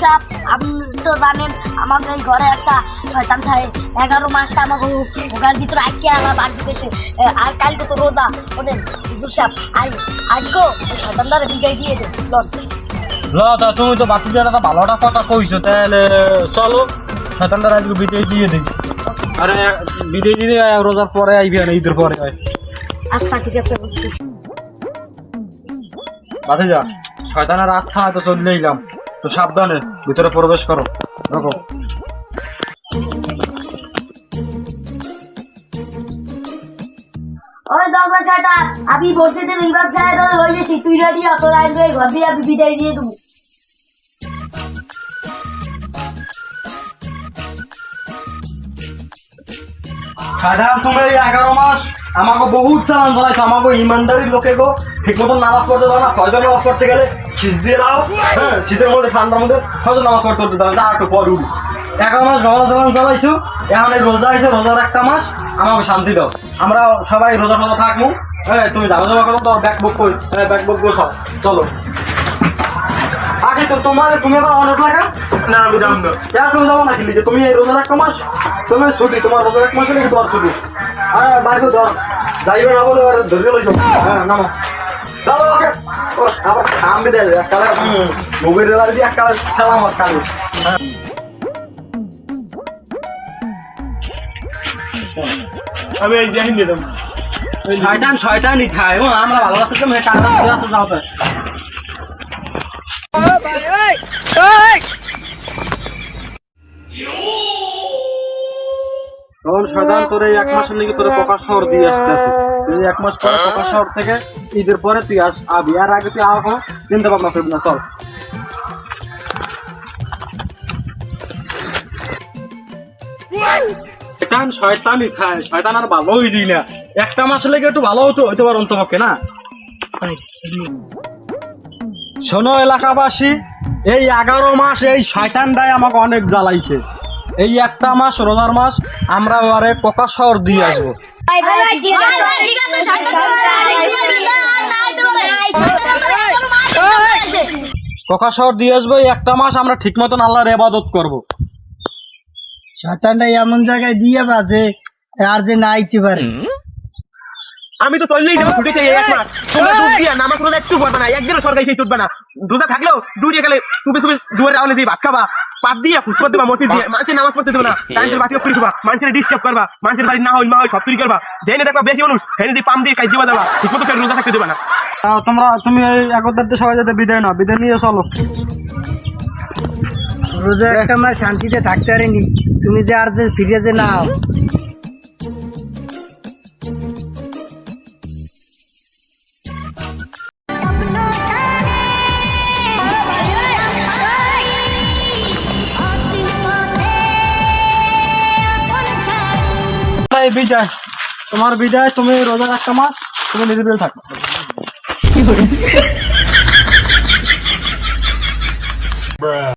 সাহেব আপনি তো জানেন আমাদের এই ঘরে একটা শয়তান থাকে। এগারো মাসটা আমাকে ভিতরে আটকে আমার বাড়ি ঢুকেছে। আর কালকে তো রোজা ওদের হুজুর সাহেব আই ওই শয়তানদারে বিদায় দিয়ে লন। ল তা তুমি তো বাতি যারা ভালোটা কথা কইছো তাহলে চলো শয়তানটার আজকে বিদায় দিয়ে দিই আরে বিদায় দিয়ে রোজার পরে আইবি না ঈদের পরে আচ্ছা ঠিক আছে বাতি যা শয়তানের আস্থা তো চলে এলাম। তো সাবধানে ভিতরে প্রবেশ করো। দেখো। ওই দরবার শয়তান আমি মসজিদের ইমাম সাহেব হয়ে গেছি তুই রেডি অত রাখবে ঘর দিয়ে আমি বিদায় দিয়ে দেবো। সাধারণ তুমি এগারো মাস আমাকে বহুত চালান চালাইছো আমাকে ইমানদারি লোকে গো ঠিক মতো নামাজ পড়তে দাও না ফজর নামাজ পড়তে গেলে শীত দিয়ে দাও হ্যাঁ শীতের মধ্যে ঠান্ডার মধ্যে ফজর নামাজ পড়তে হতে দাও না একটু পর উঠি এগারো মাস বাবা চালান চালাইছো এখন এই রোজা আছে রোজার একটা মাস আমাকে শান্তি দাও। আমরা সবাই রোজা ফোজা থাকব হ্যাঁ তুমি যাব যাব করো তো ব্যাক বুক কই হ্যাঁ ব্যাক বুক গো সব চলো। আগে তো তোমার তুমি আবার অনেক লাগা? না আমি যাব না। তুমি যাব না যে তুমি এই রোজার একটা মাস তুমি ছুটি তোমার রোজার এক মাস হলে তোমার ছুটি। আরে বাইরে ধর যাইবে না বলে এবার ধরে লইছো। হ্যাঁ নামো। ওকে আবার একটা দিয়ে একটা ছাড়া আমার খালি আমি এই জাহিন দিলাম শয়তান শয়তানই খায় ও আমরা ভালোবাসতে তো মেয়ে কারা আছে যাও তো। তোর এই এক মাসের নাকি তোর শহর দিয়ে তুই এক মাস পরে শহর থেকে ঈদের পরে তুই আস আবি। আর আগে তুই আর কোনো চিন্তা ভাবনা করবি না চল। শয়তান শয়তানই খায়। শয়তান আর ভালোই দিই না। একটা মাস লেগে একটু ভালো হতো হইতে পারো অন্তপক্ষে না? শোনো এলাকাবাসী এই এগারো মাস এই শয়তানটাই আমাকে অনেক জ্বালাইছে। এই একটা মাস রোজার মাস আমরা এবারে কোকা শহর দিয়ে আসব। কোকা শহর দিয়ে আসব এই একটা মাস আমরা ঠিক মতন আল্লাহর এবাদত করব। শয়তানটা এমন জায়গায় দিয়ে বাজে আর যে না আইতে পারে। আমি তো চললেই যাব ছুটি থেকে এক মাস। তোমরা ডুব দিয়া নামাজ রোজা একটু পড়বে না একদিনও সরকারি সেই ছুটবে না। রোজা থাকলেও দূরে গেলে চুপে চুপে দুয়ারে রাউনে দিয়ে ভাত খাবা। পাপ দিয়ে ফুসপত দেবা মসজিদ দিয়ে। মানুষের নামাজ পড়তে দেবে না। টাইমের বাতি করে দেবা মানুষের ডিস্টার্ব করবা। মানুষের বাড়ি না হইল মা হইল সব চুরি করবা। জেনে দেখবা বেশি মানুষ হেনে দিয়ে পাম দিয়ে কাজ দিবা দেবা। ঠিক মতো রোজা থাকতে দেবে না। তোমরা তুমি এই একতারতে সবাই যাতে বিদায় না বিদায় নিয়ে চলো। রোজা একটা মাস শান্তিতে থাকতে পারিনি। তুমি যে আর যে ফিরে যে নাও। এই বিজয় তোমার বিজয় তুমি রোজা রাখতে মাস তুমি নিরিবিল থাকো।